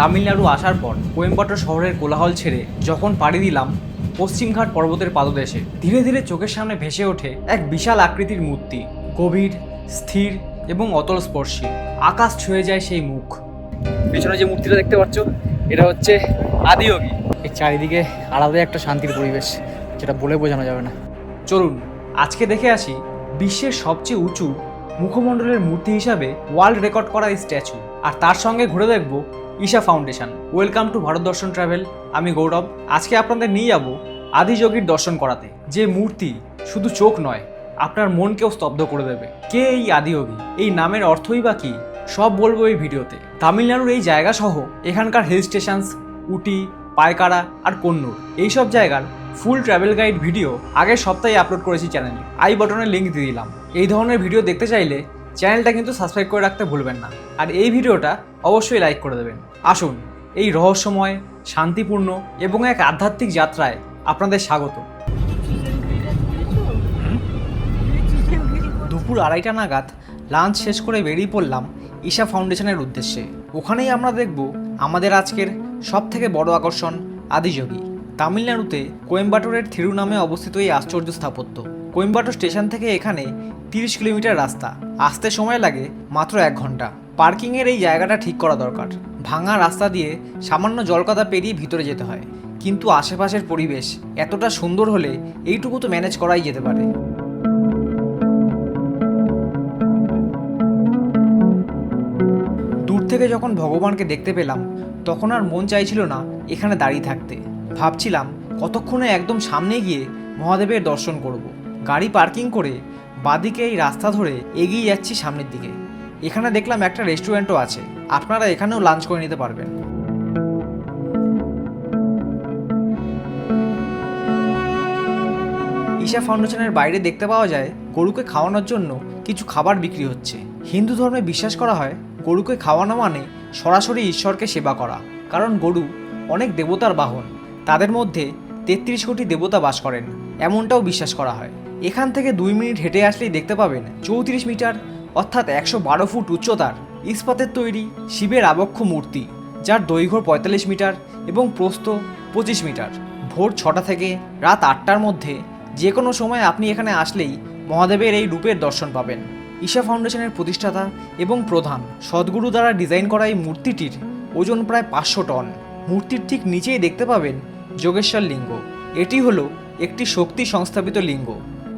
তামিলনাড়ু আসার পর কোয়েম্বাটোর শহরের কোলাহল ছেড়ে যখন পাড়ি দিলাম, পশ্চিমঘাট পর্বতের পাদদেশে, ধীরে ধীরে চোখের সামনে ভেসে ওঠে এক বিশাল আকৃতির মূর্তি। গভীর, স্থির এবং অতল স্পর্শী আকাশ ছুঁয়ে যায় সেই মুখ। পেছনে যে মূর্তিটা দেখতে পাচ্ছ, এটা হচ্ছে আদিয়োগী। এই চারিদিকে আলাদাই একটা শান্তির পরিবেশ, যেটা বলে বোঝানো যাবে না। চলুন, আজকে দেখে আসি বিশ্বের সবচেয়ে উঁচু মুখমণ্ডলের মূর্তি হিসাবে ওয়ার্ল্ড রেকর্ড করা এই স্ট্যাচু। আর তার সঙ্গে ঘুরে দেখব Isha foundation welcome to Bharat Darshan travel আমি গৌরব। আজকে আপনাদের নিয়ে যাব আদিযোগীর দর্শন করাতে। যে মূর্তি শুধু চোখ নয়, আপনার মনকেও স্তব্ধ করে দেবে। কে এই আদিযোগী এই নামের অর্থই বা কী? সব বলব এই ভিডিওতে। তামিলনাড়ুর এই জায়গা সহ এখানকার হিল স্টেশনস উটি, পায়কারা আর কন্নুর এইসব জায়গার ফুল ট্রাভেল গাইড ভিডিও আগের সপ্তাহে আপলোড করেছি চ্যানেলে আই বটনের লিঙ্ক দিয়ে দিলাম। এই ধরনের ভিডিও দেখতে চাইলে চ্যানেলটা কিন্তু সাবস্ক্রাইব করে রাখতে ভুলবেন না। আর এই ভিডিওটা অবশ্যই লাইক করে দেবেন। আসুন, এই রহস্যময়, শান্তিপূর্ণ এবং এক আধ্যাত্মিক যাত্রায় আপনাদের স্বাগত। দুপুর আড়াইটা নাগাদ লাঞ্চ শেষ করে বেরিয়ে পড়লাম ঈশা ফাউন্ডেশনের উদ্দেশ্যে। ওখানেই আমরা দেখব আমাদের আজকের সব থেকে বড় আকর্ষণ আদিযোগী। তামিলনাড়ুতে কোয়েম্বাটোরের থিরু নামে অবস্থিত এই আশ্চর্য স্থাপত্য। কোয়েম্বাটোর স্টেশন থেকে এখানে তিরিশ কিলোমিটার রাস্তা। আসতে সময় লাগে মাত্র এক ঘণ্টা। পার্কিংয়ের এই জায়গাটা ঠিক করা দরকার। ভাঙা রাস্তা দিয়ে সামান্য জলকাদা পেরিয়ে ভিতরে যেতে হয়। কিন্তু আশেপাশের পরিবেশ এতটা সুন্দর হলে এইটুকু তো ম্যানেজ করাই যেতে পারে। দূর থেকে যখন ভগবানকে দেখতে পেলাম, তখন আর মন চাইছিল না এখানে দাঁড়িয়ে থাকতে। ভাবছিলাম, কতক্ষণে একদম সামনে গিয়ে মহাদেবের দর্শন করব। গাড়ি পার্কিং করে বাদিকে এই রাস্তা ধরে এগিয়ে যাচ্ছি সামনের দিকে। এখানে দেখলাম একটা রেস্টুরেন্টও আছে। আপনারা এখানেও লাঞ্চ করে নিতে পারবেন। ঈশা ফাউন্ডেশনের বাইরে দেখতে পাওয়া যায়, গরুকে খাওয়ানোর জন্য কিছু খাবার বিক্রি হচ্ছে। হিন্দু ধর্মে বিশ্বাস করা হয়, গরুকে খাওয়ানো মানে সরাসরি ঈশ্বরকে সেবা করা। কারণ গরু অনেক দেবতার বাহন। তাদের মধ্যে তেত্রিশ কোটি দেবতা বাস করেন। এমনটাও বিশ্বাস করা হয়। এখান থেকে দুই মিনিট হেঁটে আসলেই দেখতে পাবেন চৌত্রিশ মিটার, অর্থাৎ একশো বারো ফুট উচ্চতার ইস্পাতের তৈরি শিবের আবক্ষ মূর্তি, যার দৈর্ঘ্য পঁয়তাল্লিশ মিটার এবং প্রস্থ পঁচিশ মিটার। ভোর ছটা থেকে রাত আটটার মধ্যে যে কোনো সময় আপনি এখানে আসলেই মহাদেবের এই রূপের দর্শন পাবেন। ঈশা ফাউন্ডেশনের প্রতিষ্ঠাতা এবং প্রধান সদ্গুরু দ্বারা ডিজাইন করা এই মূর্তিটির ওজন প্রায় পাঁচশো টন। মূর্তির ঠিক নিচেই দেখতে পাবেন যোগেশ্বর লিঙ্গ। এটি হলো একটি শক্তি সংস্থাপিত লিঙ্গ।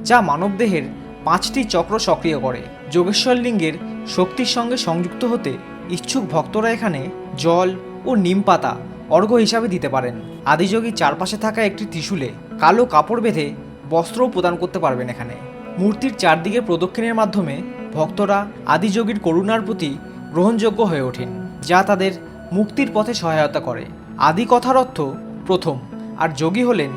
যা মানবদেহের পাঁচটি চক্র সক্রিয় করে। যোগেশ্বর লিঙ্গের শক্তির সঙ্গে সংযুক্ত হতে ইচ্ছুক ভক্তরা এখানে জল ও নিম পাতা অর্ঘ্য হিসাবে দিতে পারেন। আদিযোগীর চারপাশে থাকা একটি ত্রিশুলে কালো কাপড় বেঁধে বস্ত্রও প্রদান করতে পারবেন এখানে। মূর্তির চারদিকে প্রদক্ষিণের মাধ্যমে ভক্তরা আদিযোগীর করুণার প্রতি গ্রহণযোগ্য হয়ে ওঠেন, যা তাদের মুক্তির পথে সহায়তা করে। আদি কথার অর্থ প্রথম, আর যোগী হলেন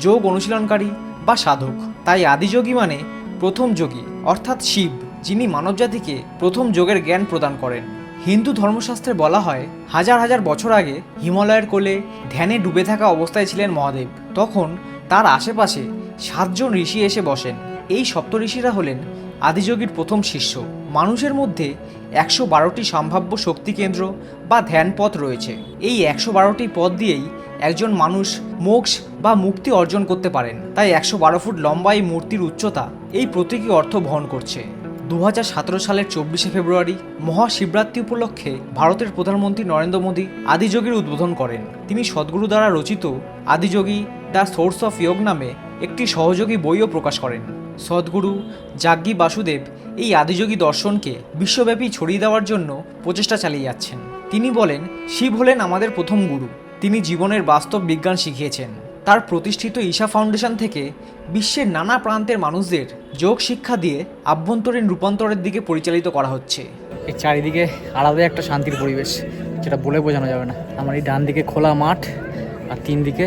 যোগ অনুশীলনকারী বা সাধক। তাই আদিযোগী মানে প্রথম যোগী, অর্থাৎ শিব, যিনি মানবজাতিকে প্রথম যোগের জ্ঞান প্রদান করেন। হিন্দু ধর্মশাস্ত্রে বলা হয়, হাজার হাজার বছর আগে হিমালয়ের কোলে ধ্যানে ডুবে থাকা অবস্থায় ছিলেন মহাদেব। তখন তার আশেপাশে সাতজন ঋষি এসে বসেন। এই সপ্তঋষিরা হলেন আদিযোগীর প্রথম শিষ্য। মানুষের মধ্যে একশো বারোটি সম্ভাব্য শক্তি কেন্দ্র বা ধ্যান পথ রয়েছে। এই একশো বারোটি পথ দিয়েই একজন মানুষ মোক্ষ বা মুক্তি অর্জন করতে পারেন। তাই একশো বারো ফুট লম্বা এই মূর্তির উচ্চতা এই প্রতীকী অর্থ বহন করছে। দু হাজার সতেরো সালের চব্বিশে ফেব্রুয়ারি মহাশিবরাত্রি উপলক্ষে ভারতের প্রধানমন্ত্রী নরেন্দ্র মোদী আদিযোগীর উদ্বোধন করেন। তিনি সদ্গুরু দ্বারা রচিত Adiyogi the source of yoga নামে একটি সহযোগী বইও প্রকাশ করেন। সদ্গুরু জাগ্গি বাসুদেব এই আদিযোগী দর্শনকে বিশ্বব্যাপী ছড়িয়ে দেওয়ার জন্য প্রচেষ্টা চালিয়ে যাচ্ছেন। তিনি বলেন, শিব হলেন আমাদের প্রথম গুরু। তিনি জীবনের বাস্তব বিজ্ঞান শিখিয়েছেন। তার প্রতিষ্ঠিত ঈশা ফাউন্ডেশন থেকে বিশ্বের নানা প্রান্তের মানুষদের যোগ শিক্ষা দিয়ে আভ্যন্তরীণ রূপান্তরের দিকে পরিচালিত করা হচ্ছে। এই চারিদিকে আলাদা একটা শান্তির পরিবেশ যেটা বলে বোঝানো যাবে না। আমার এই ডান দিকে খোলা মাঠ আর তিন দিকে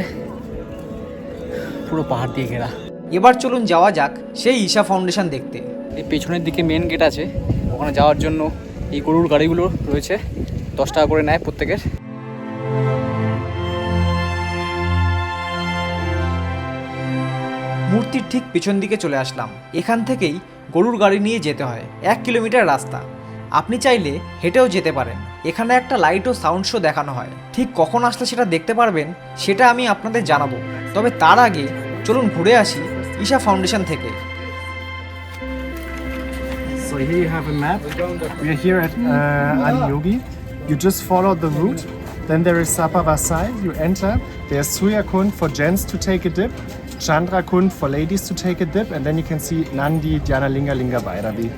পুরো পাহাড় দিয়ে ঘেরা। এবার চলুন যাওয়া যাক সেই ঈশা ফাউন্ডেশন দেখতে। এই পেছনের দিকে মেন গেট আছে। ওখানে যাওয়ার জন্য এই গরুর গাড়িগুলো রয়েছে। দশ টাকা করে নেয় প্রত্যেকের। মূর্তির ঠিক পেছন দিকে চলে আসলাম এখান থেকেই গরুর গাড়ি নিয়ে যেতে হয় এক কিলোমিটার রাস্তা আপনি চাইলে হেঁটেও যেতে পারেন এখানে একটা লাইট ও সাউন্ড শো দেখানো হয় ঠিক কখন আসলে সেটা দেখতে পারবেন সেটা আমি আপনাদের জানাব তবে তার আগে চলুন ঘুরে আসি ঈশা ফাউন্ডেশন থেকে So here you have a map. We are here at uh, Adi Yogi. You just follow the route. Then there is Sapavasai. You enter. There's Suya Kund for gents to take a dip. Chandra Kund for ladies to take a dip. And then you can see Nandi, Dhyana Linga, Linga Bhairavi.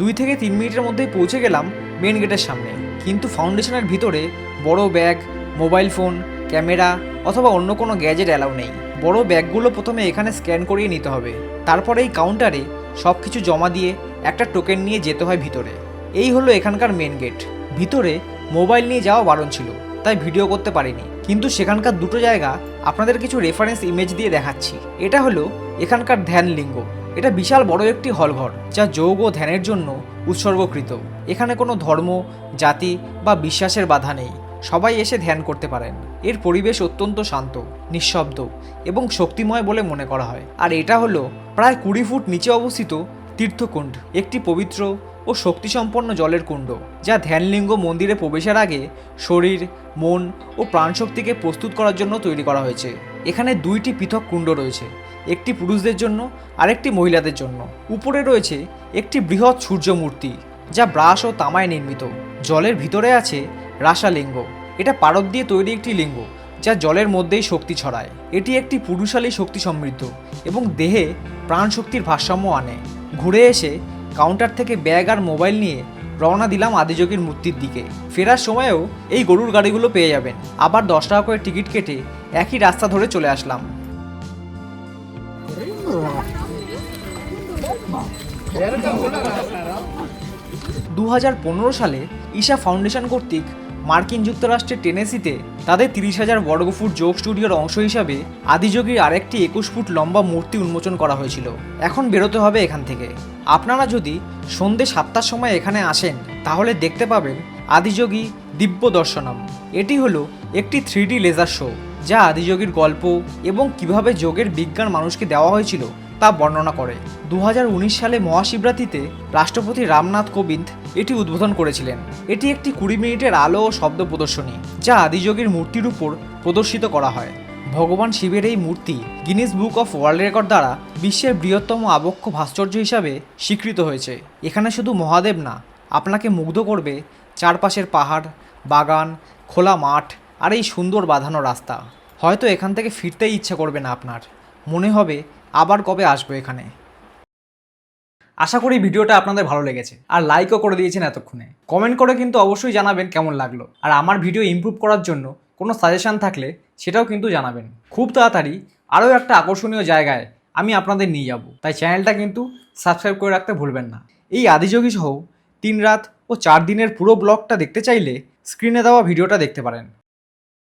দুই থেকে তিন মিনিটের মধ্যেই পৌঁছে গেলাম main গেটের সামনে কিন্তু ফাউন্ডেশনের ভিতরে বড় ব্যাগ মোবাইল ফোন ক্যামেরা অথবা অন্য কোনো গ্যাজেট অ্যালাউ নেই বড় ব্যাগগুলো প্রথমে এখানে স্ক্যান করিয়ে নিতে হবে তারপরে এই কাউন্টারে সব কিছু জমা দিয়ে একটা টোকেন নিয়ে যেতে হয় ভিতরে এই হলো এখানকার মেন গেট ভিতরে মোবাইল নিয়ে যাওয়া বারণ ছিল, তাই ভিডিও করতে পারিনি। কিন্তু সেখানকার দুটো জায়গা আপনাদের কিছু রেফারেন্স ইমেজ দিয়ে দেখাচ্ছি। এটা হলো এখানকার ধ্যান লিঙ্গ। এটা বিশাল বড় একটি হলঘর, যা যোগ ও ধ্যানের জন্য উৎসর্গকৃত। এখানে কোনো ধর্ম, জাতি বা বিশ্বাসের বাধা নেই। সবাই এসে ধ্যান করতে পারেন। এর পরিবেশ অত্যন্ত শান্ত, নিঃশব্দ এবং শক্তিময় বলে মনে করা হয়। আর এটা হলো প্রায় কুড়ি ফুট নিচে অবস্থিত তীর্থকুণ্ড, একটি পবিত্র ও শক্তিসম্পন্ন জলের কুণ্ড, যা ধ্যানলিঙ্গ মন্দিরে প্রবেশের আগে শরীর, মন ও প্রাণশক্তিকে প্রস্তুত করার জন্য তৈরি করা হয়েছে। এখানে দুইটি পৃথক কুণ্ড রয়েছে, একটি পুরুষদের জন্য, আরেকটি মহিলাদের জন্য। উপরে রয়েছে একটি বৃহৎ সূর্য মূর্তি যা ব্রাশ ও তামায় নির্মিত। জলের ভিতরে আছে রাসালিঙ্গ। এটা পারদ দিয়ে তৈরি একটি লিঙ্গ, যা জলের মধ্যেই শক্তি ছড়ায়। এটি একটি পুরুষালী শক্তি সমৃদ্ধ এবং দেহে প্রাণ শক্তির ভারসাম্য আনে। ঘুরে এসে কাউন্টার থেকে ব্যাগ আর মোবাইল নিয়ে রওনা দিলাম আদিযোগীর মূর্তির দিকে। ফেরার সময়েও এই গরুর গাড়িগুলো পেয়ে যাবেন। আবার দশ টাকা করে টিকিট কেটে একই রাস্তা ধরে চলে আসলাম। দু হাজার পনেরো সালে ঈশা ফাউন্ডেশন কর্তৃক মার্কিন যুক্তরাষ্ট্রের টেনেসিতে তাদের তিরিশ হাজার বর্গফুট যোগ স্টুডিওর অংশ হিসাবে আদিযোগীর আরেকটি একুশ ফুট লম্বা মূর্তি উন্মোচন করা হয়েছিল। এখন বেরোতে হবে এখান থেকে। আপনারা যদি সন্ধে সাতটার সময় এখানে আসেন, তাহলে দেখতে পাবেন আদিযোগী দিব্য দর্শনম। এটি হলো একটি থ্রি লেজার শো, যা আদিযোগীর গল্প এবং কীভাবে যোগের বিজ্ঞান মানুষকে দেওয়া হয়েছিল তা বর্ণনা করে। দু হাজার উনিশ সালে মহাশিবরাত্রিতে রাষ্ট্রপতি রামনাথ কোবিন্দ এটি উদ্বোধন করেছিলেন। এটি একটি কুড়ি মিনিটের আলো ও শব্দ প্রদর্শনী, যা আদিযোগের মূর্তির উপর প্রদর্শিত করা হয়। ভগবান শিবের এই মূর্তি Guinness book of world record দ্বারা বিশ্বের বৃহত্তম আবক্ষ ভাস্কর্য হিসাবে স্বীকৃত হয়েছে। এখানে শুধু মহাদেব না, আপনাকে মুগ্ধ করবে চারপাশের পাহাড়, বাগান, খোলা মাঠ আর এই সুন্দর বাঁধানো রাস্তা। হয়তো এখান থেকে ফিরতেই ইচ্ছা করবে না আপনার। মনে হবে আবার কবে আসব এখানে? আশা করি ভিডিওটা আপনাদের ভালো লেগেছে। আর লাইকও করে দিয়েছেন এতক্ষণে। কমেন্ট করে কিন্তু অবশ্যই জানাবেন কেমন লাগল। আর আমার ভিডিও ইমপ্রুভ করার জন্য কোনো সাজেশন থাকলে সেটাও কিন্তু জানাবেন। খুব তাড়াতাড়ি আরও একটা আকর্ষণীয় জায়গায় আমি আপনাদের নিয়ে যাব। তাই চ্যানেলটা কিন্তু সাবস্ক্রাইব করে রাখতে ভুলবেন না। এই আদিযোগী সহ তিন রাত ও চার দিনের পুরো ব্লগটা দেখতে চাইলে স্ক্রিনে দেওয়া ভিডিওটা দেখতে পারেন।